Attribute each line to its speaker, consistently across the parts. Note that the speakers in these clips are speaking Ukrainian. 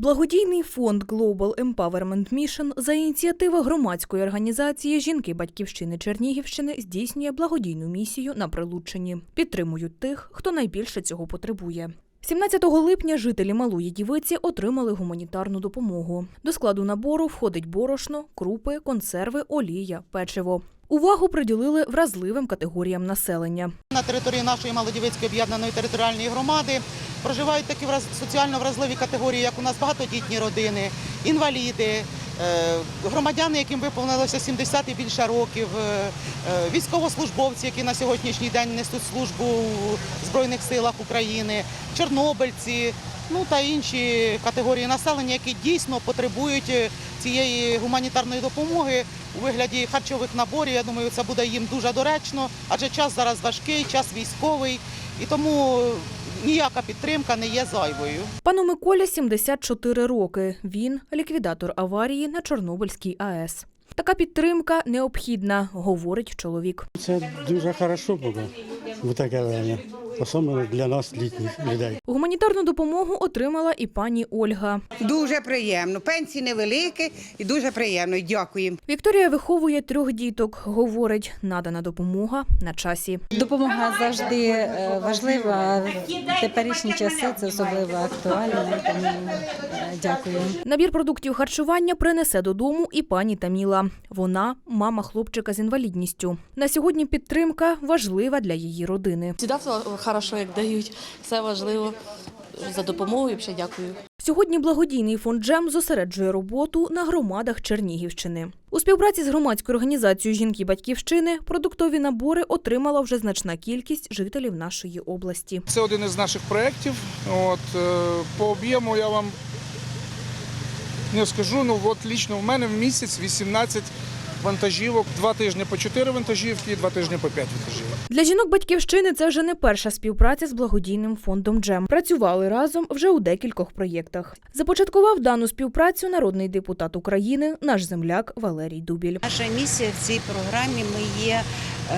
Speaker 1: Благодійний фонд Global Empowerment Mission за ініціативи громадської організації Жінки Батьківщини Чернігівщини здійснює благодійну місію на Прилуччині. Підтримують тих, хто найбільше цього потребує. 17 липня жителі Малої Дівиці отримали гуманітарну допомогу. До складу набору входить борошно, крупи, консерви, олія, печиво. Увагу приділили вразливим категоріям населення.
Speaker 2: На території нашої Малодівицької об'єднаної територіальної громади проживають такі соціально вразливі категорії, як у нас багатодітні родини, інваліди, е, громадяни, яким виповнилося 70 і більше років, е, е, військовослужбовці, які на сьогоднішній день несуть службу у Збройних силах України, чорнобильці, ну та інші категорії населення, які дійсно потребують цієї гуманітарної допомоги у вигляді харчових наборів. Я думаю, це буде їм дуже доречно, адже час зараз важкий, час військовий, і тому ніяка підтримка не є зайвою.
Speaker 1: Пану Миколі 74 роки. Він ліквідатор аварії на Чорнобильській АЕС. Така підтримка необхідна, говорить чоловік.
Speaker 3: Це дуже хорошо було в таке время, особливо для нас, літніх людей.
Speaker 1: Гуманітарну допомогу отримала і пані Ольга.
Speaker 4: Дуже приємно. Пенсії невеликі і дуже приємно. І Дякуємо.
Speaker 1: Вікторія виховує трьох діток. Говорить, надана допомога на часі.
Speaker 5: Допомога завжди е, важлива. В теперішні часи це особливо актуально. Тому е, дякую.
Speaker 1: Набір продуктів харчування принесе додому і пані Таміла. Вона мама хлопчика з інвалідністю. На сьогодні підтримка важлива для її родини.
Speaker 6: Хорошо, як дають. Все важливо за допомогою. Взагалі дякую.
Speaker 1: Сьогодні благодійний фонд Джем зосереджує роботу на громадах Чернігівщини. У співпраці з громадською організацією жінки батьківщини продуктові набори отримала вже значна кількість жителів нашої області.
Speaker 7: Це один із наших проєктів. От, е, по об'єму я вам не скажу, ну от лічно в мене в місяць 18 вантажівок, два тижні по чотири вантажівки, два тижні по п'ять вантажівок.
Speaker 1: Для жінок батьківщини це вже не перша співпраця з благодійним фондом Джем. Працювали разом вже у декількох проєктах. Започаткував дану співпрацю народний депутат України, наш земляк Валерій Дубіль.
Speaker 8: Наша місія в цій програмі ми є е,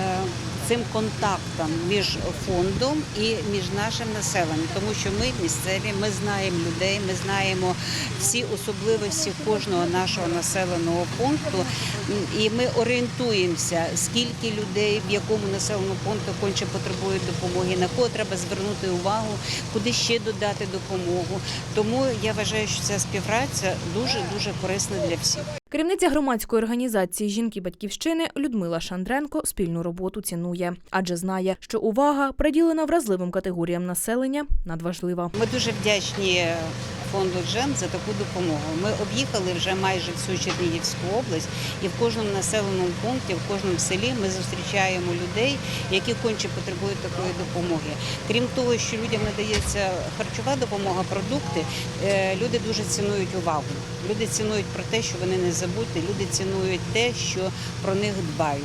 Speaker 8: цим контактом між фондом і між нашим населенням, тому що ми місцеві, ми знаємо людей, ми знаємо всі особливості кожного нашого населеного пункту, і ми орієнтуємося, скільки людей в якому населеному пункту конче потребують допомоги, на кого треба звернути увагу, куди ще додати допомогу. Тому я вважаю, що ця співпраця дуже дуже корисна для всіх.
Speaker 1: Керівниця громадської організації жінки батьківщини Людмила Шандренко спільну роботу цінує, адже знає, що увага приділена вразливим категоріям населення надважлива.
Speaker 8: Ми дуже вдячні фонду Джем за таку допомогу. Ми об'їхали вже майже всю Чернігівську область, і в кожному населеному пункті, в кожному селі ми зустрічаємо людей, які конче потребують такої допомоги. Крім того, що людям надається харчова допомога, продукти, е, люди дуже цінують увагу. Люди цінують про те, що вони не забуті, люди цінують те, що про них дбають.